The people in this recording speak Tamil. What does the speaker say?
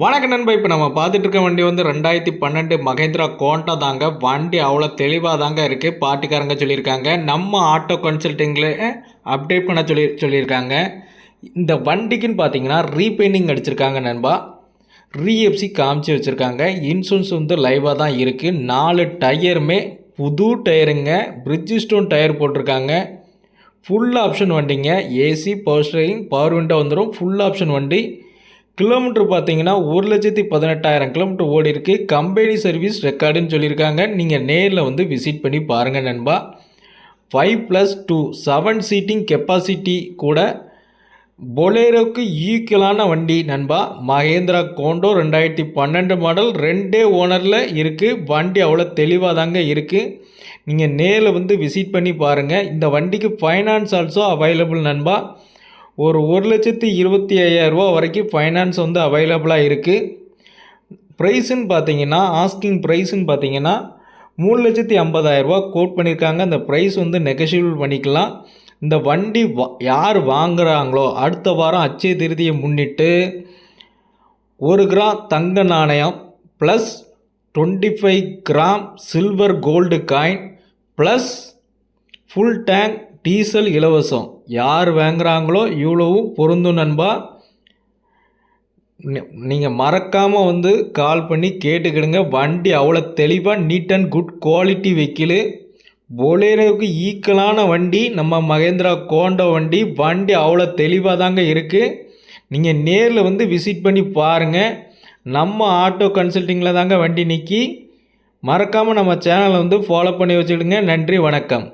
வணக்க நண்பா இப்போ நம்ம பார்த்துட்டு இருக்க வண்டி வந்து ரெண்டாயிரத்தி பன்னெண்டு மகேந்திரா கோண்டா தாங்க. வண்டி அவ்வளோ தெளிவாக தாங்க இருக்குது பாட்டிக்காரங்க சொல்லியிருக்காங்க. நம்ம ஆட்டோ கன்சல்ட்டிங்கில் அப்டேட் பண்ண சொல்லி சொல்லியிருக்காங்க. இந்த வண்டிக்குன்னு பார்த்தீங்கன்னா ரீபெயிண்டிங் அடிச்சிருக்காங்க நண்பா. ரீஎஃப்சி காமிச்சு வச்சுருக்காங்க. இன்சூரன்ஸ் வந்து லைவாக தான் இருக்குது நாலு டயருமே புது டயருங்க. பிரிட்ஜ் ஸ்டோன் டயர் போட்டிருக்காங்க. ஃபுல் ஆப்ஷன் வண்டிங்க. AC power steering power window வந்துடும் ஃபுல் ஆப்ஷன் வண்டி. கிலோமீட்டர் பார்த்தீங்கன்னா ஒரு லட்சத்தி பதினெட்டாயிரம் கிலோமீட்டர் ஓடி இருக்கு. கம்பெனி சர்வீஸ் ரெக்கார்டுன்னு சொல்லியிருக்காங்க. நீங்கள் நேரில் வந்து விசிட் பண்ணி பாருங்கள் நண்பா. Five plus two seven seating capacity கூட பொலேரோக்கு ஈக்குவலான வண்டி நண்பா. மகேந்திரா கோண்டோ ரெண்டாயிரத்தி பன்னெண்டு மாடல் ரெண்டே ஓனரில் இருக்குது வண்டி அவ்வளோ தெளிவாக தாங்க இருக்குது நீங்கள் நேரில் வந்து விசிட் பண்ணி பாருங்கள் இந்த வண்டிக்கு ஃபைனான்ஸ் ஆல்சோ அவைலபிள் நண்பா. ஒரு ஒரு லட்சத்தி இருபத்தி ஐயாயிரரூபா வரைக்கும் ஃபைனான்ஸ் வந்து அவைலபிளாக இருக்குது ப்ரைஸுன்னு பார்த்தீங்கன்னா ஆஸ்கிங் ப்ரைஸுன்னு பார்த்தீங்கன்னா மூணு லட்சத்தி ஐம்பதாயிரரூபா கோட் பண்ணியிருக்காங்க அந்த ப்ரைஸ் வந்து நெகஷியபிள் பண்ணிக்கலாம். இந்த வண்டி வா யார் வாங்குகிறாங்களோ அடுத்த வாரம் அச்சய திருதியை முன்னிட்டு ஒரு கிராம் தங்க நாணயம் plus twenty five gram silver gold coin plus full tank diesel இலவசம். யார் வாங்குறாங்களோ இவ்வளவும் பொருந்தும் நண்பா. நீங்கள் மறக்காமல் வந்து கால் பண்ணி கேட்டுக்கிடுங்க. வண்டி அவ்வளோ தெளிவாக neat and good quality vehicle பொலேரோவுக்கு ஈக்கலான வண்டி நம்ம மகேந்திரா கோண்டோ வண்டி. வண்டி அவ்வளோ தெளிவாக தாங்க இருக்குது நீங்கள் நேரில் வந்து விசிட் பண்ணி பாருங்கள் நம்ம ஆட்டோ கன்சல்ட்டிங்கில் தாங்க வண்டி நிற்கி மறக்காமல் நம்ம சேனலை வந்து ஃபாலோ பண்ணி வச்சுக்கிடுங்க. நன்றி வணக்கம்.